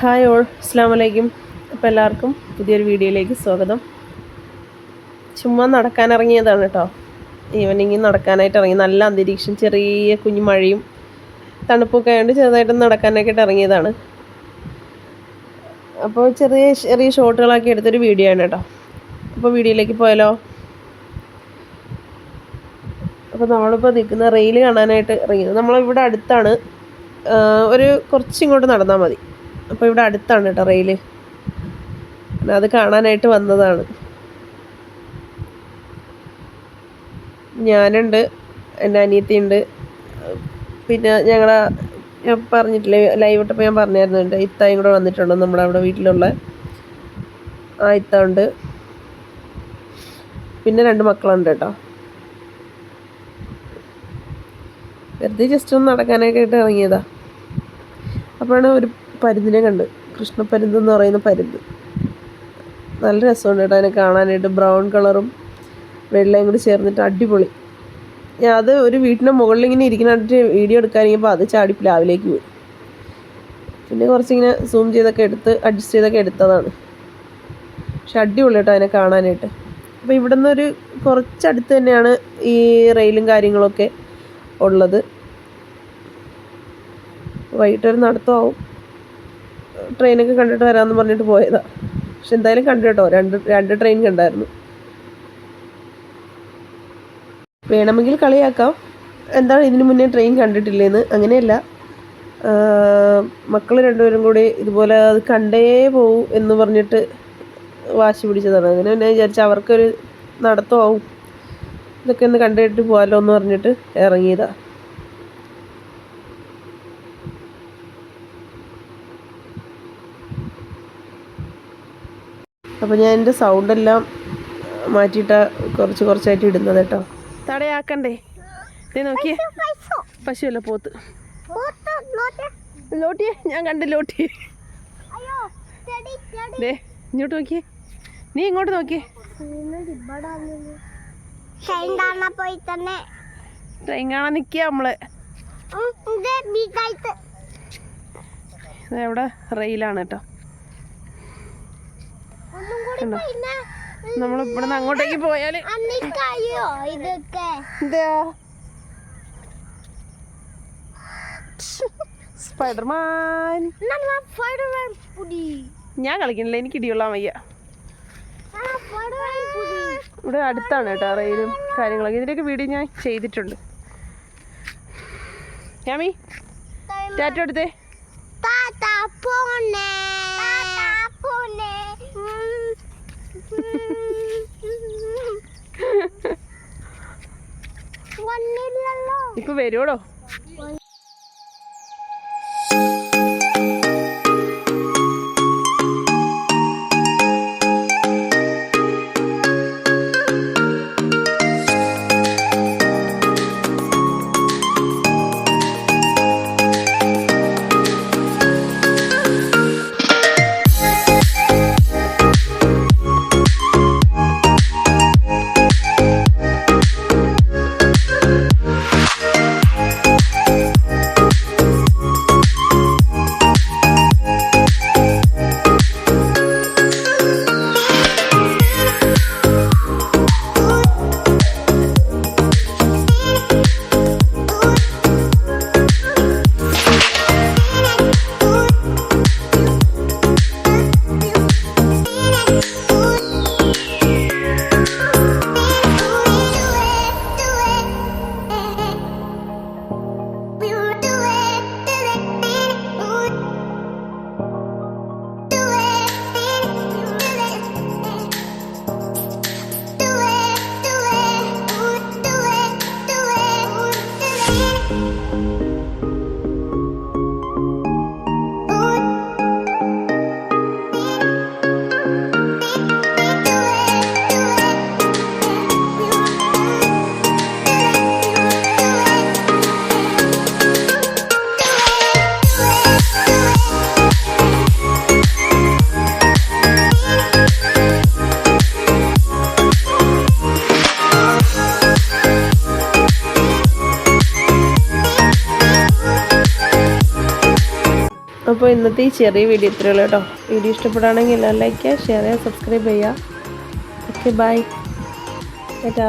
Hi all അസ്സാം വലൈക്കും അപ്പോൾ എല്ലാവർക്കും പുതിയൊരു വീഡിയോയിലേക്ക് സ്വാഗതം. ചുമ്മാ നടക്കാൻ ഇറങ്ങിയതാണ് കേട്ടോ. ഈവനിങ് നടക്കാനായിട്ട് ഇറങ്ങി നല്ല അന്തരീക്ഷം ചെറിയ കുഞ്ഞു മഴയും തണുപ്പൊക്കെ ആയതുകൊണ്ട് ചെറുതായിട്ട് നടക്കാനൊക്കെ ഇറങ്ങിയതാണ്. അപ്പോൾ ചെറിയ ചെറിയ ഷോട്ടുകളാക്കി എടുത്തൊരു വീഡിയോ ആണ് കേട്ടോ. അപ്പോൾ വീഡിയോയിലേക്ക് പോയാലോ? അപ്പോൾ നമ്മളിപ്പോൾ നിൽക്കുന്ന റെയിൽ കാണാനായിട്ട് ഇറങ്ങിയത് നമ്മളിവിടെ അടുത്താണ് ഒരു കുറച്ചിങ്ങോട്ട് നടന്നാൽ മതി. അപ്പോൾ ഇവിടെ അടുത്താണ് കേട്ടോ റെയിൽ അത് കാണാനായിട്ട് വന്നതാണ്. ഞാനുണ്ട് എന്റെ അനിയത്തിയുണ്ട്. പിന്നെ ഞങ്ങളെ ഞാൻ പറഞ്ഞിട്ടില്ലേ ലൈവ് ഇട്ടപ്പോൾ ഞാൻ പറഞ്ഞായിരുന്നു എന്റെ ഇത്തായും കൂടെ വന്നിട്ടുണ്ട് നമ്മുടെ അവിടെ വീട്ടിലുള്ള ആ ഇത്ത ഉണ്ട് പിന്നെ രണ്ട് മക്കളുണ്ട് കേട്ടോ വെറുതെ ജസ്റ്റ് ഒന്ന് നടക്കാനൊക്കെ ആയിട്ട് ഇറങ്ങിയതാ. അപ്പോഴാണ് ഒരു പരുന്തിനെ കണ്ട്. കൃഷ്ണപ്പരുന്ത് എന്ന് പറയുന്ന പരുന്ത്. നല്ല രസമുണ്ട് കേട്ടോ അതിനെ കാണാനായിട്ട്. ബ്രൗൺ കളറും വെള്ളയും കൂടി ചേർന്നിട്ട് അടിപൊളി. ഞാൻ അത് ഒരു വീട്ടിന്റെ മുകളിൽ ഇങ്ങനെ ഇരിക്കുന്നിട്ട് വീഡിയോ എടുക്കാനിപ്പോൾ അത് ചാടി പ്ലാവിലേക്ക് പോയി. പിന്നെ കുറച്ചിങ്ങനെ സൂം ചെയ്തൊക്കെ എടുത്ത് അഡ്ജസ്റ്റ് ചെയ്തൊക്കെ എടുത്തതാണ്. പക്ഷെ അടിപൊളി കേട്ടോ അതിനെ കാണാനായിട്ട്. അപ്പോൾ ഇവിടെ നിന്നൊരു കുറച്ചടുത്ത് തന്നെയാണ് ഈ റെയിലും കാര്യങ്ങളൊക്കെ ഉള്ളത്. വൈകിട്ടൊരു നടത്തമാവും. ട്രെയിനൊക്കെ കണ്ടിട്ട് വരാമെന്ന് പറഞ്ഞിട്ട് പോയതാണ് പക്ഷെ എന്തായാലും കണ്ടു കേട്ടോ രണ്ട് രണ്ട് ട്രെയിൻ കണ്ടായിരുന്നു. വേണമെങ്കിൽ കളിയാക്കാം. എന്താണ് ഇതിനു മുന്നേ ട്രെയിൻ കണ്ടിട്ടില്ലേന്ന്? അങ്ങനെയല്ല. മക്കൾ രണ്ടുപേരും കൂടി ഇതുപോലെ അത് കണ്ടേ പോവും എന്ന് പറഞ്ഞിട്ട് വാശി പിടിച്ചതാണ്. അങ്ങനെ പിന്നെ വിചാരിച്ച അവർക്കൊരു നടത്തമാവും. ഇതൊക്കെ ഒന്ന് കണ്ടിട്ട് പോകാമല്ലോ എന്ന് പറഞ്ഞിട്ട് ഇറങ്ങിയതാ. അപ്പോൾ ഞാൻ എന്റെ സൗണ്ടെല്ലാം മാറ്റിയിട്ടാണ് കുറച്ച് കുറച്ചായിട്ട് ഇടുന്നത് കേട്ടോ. തടയാക്കണ്ടേ? നീ നോക്കിയേ. പശുവല്ല പോത്ത്. ലോട്ടിയെ ഞാൻ കണ്ട് ലോട്ടിയെ. ദേ ഇങ്ങോട്ട് നോക്കിയേ. നീ ഇങ്ങോട്ട് നോക്കിയേ. പോയി തന്നെ ട്രെയിൻ കാണാൻ നിൽക്കുക നമ്മൾ എവിടെ റെയിലാണ് കേട്ടോ. കണ്ടോ? നമ്മൾ ഇവിടുന്ന് അങ്ങോട്ടേക്ക് പോയാൽ എന്താ? സ്പൈഡർമാൻ. ഞാൻ കളിക്കണില്ല എനിക്ക് ഇടിയുള്ള വയ്യ. ഇവിടെ അടുത്താണ് കേട്ടോ റെയിലും കാര്യങ്ങളൊക്കെ. ഇതിന്റെയൊക്കെ വീഡിയോ ഞാൻ ചെയ്തിട്ടുണ്ട്. യാമി ടാറ്റ എടുത്തേ. പോണേ താത്ത പോണേ വന്നില്ലല്ലോ ഇപ്പൊ അപ്പോൾ ഇന്നത്തെ ഈ ചെറിയ വീഡിയോ ഇത്രയേ ഉള്ളൂ കേട്ടോ. വീഡിയോ ഇഷ്ടപ്പെടുകയാണെങ്കിൽ ലൈക്ക് ചെയ്യുക ഷെയർ ചെയ്യുക സബ്സ്ക്രൈബ് ചെയ്യുക. Okay bye Tata